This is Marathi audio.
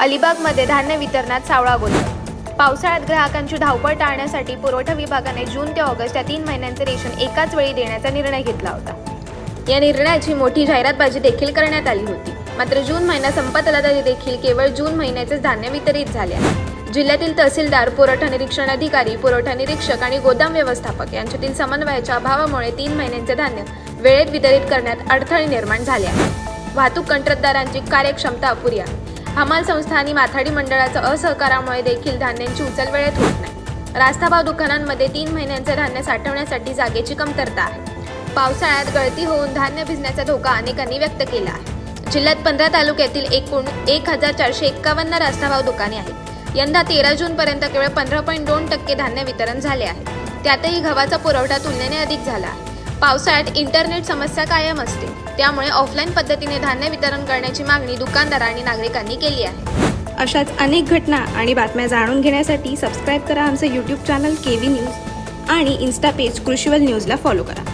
अलिबागमध्ये धान्य वितरणात सावळा गोंधळ. पावसाळ्यात ग्राहकांची धावपळ टाळण्यासाठी पुरवठा विभागाने जून ते ऑगस्ट या तीन महिन्यांचे रेशन एकाच वेळी देण्याचा निर्णय घेतला होता. या निर्णयाची मोठी जाहिरातबाजी देखील करण्यात आली होती. मात्र जून महिना संपत आला तरी देखील केवळ जून महिन्याचेच धान्य वितरित झाले आहे. जिल्ह्यातील तहसीलदार पुरवठा निरीक्षण अधिकारी पुरवठा निरीक्षक आणि गोदाम व्यवस्थापक यांच्यातील समन्वयाच्या अभावामुळे तीन महिन्यांचे धान्य वेळेत वितरित करण्यात अडथळे निर्माण झाले आहे वाहतूक कंत्राटदारांची कार्यक्षमता अपुरी आहे. हमाल संस्था आणि माथाडी मंडळाच्या असहकारामुळे देखील धान्यांची उचल वेळेत होत नाही. रास्ताभाव दुकानांमध्ये तीन महिन्यांचे धान्य साठवण्यासाठी जागेची कमतरता आहे. पावसाळ्यात गळती होऊन धान्य भिजण्याचा धोका अनेकांनी व्यक्त केला आहे. जिल्ह्यात पंधरा तालुक्यातील एकूण एक हजार चारशे एक्कावन्न रास्ताभाव दुकाने आहेत. यंदा तेरा जूनपर्यंत केवळ पंधरा पॉईंट दोन टक्के धान्य वितरण झाले आहे. त्यातही गव्हाचा पुरवठा तुलनेने अधिक झाला आहे. पावसाळ्यात इंटरनेट समस्या कायम असते. त्यामुळे ऑफलाईन पद्धतीने धान्य वितरण करण्याची मागणी दुकानदार आणि नागरिकांनी केली आहे. अशाच अनेक घटना आणि बातम्या जाणून घेण्यासाठी सबस्क्राईब करा आमचं YouTube channel K V news आणि इन्स्टा पेज कृषीवल न्यूजला फॉलो करा.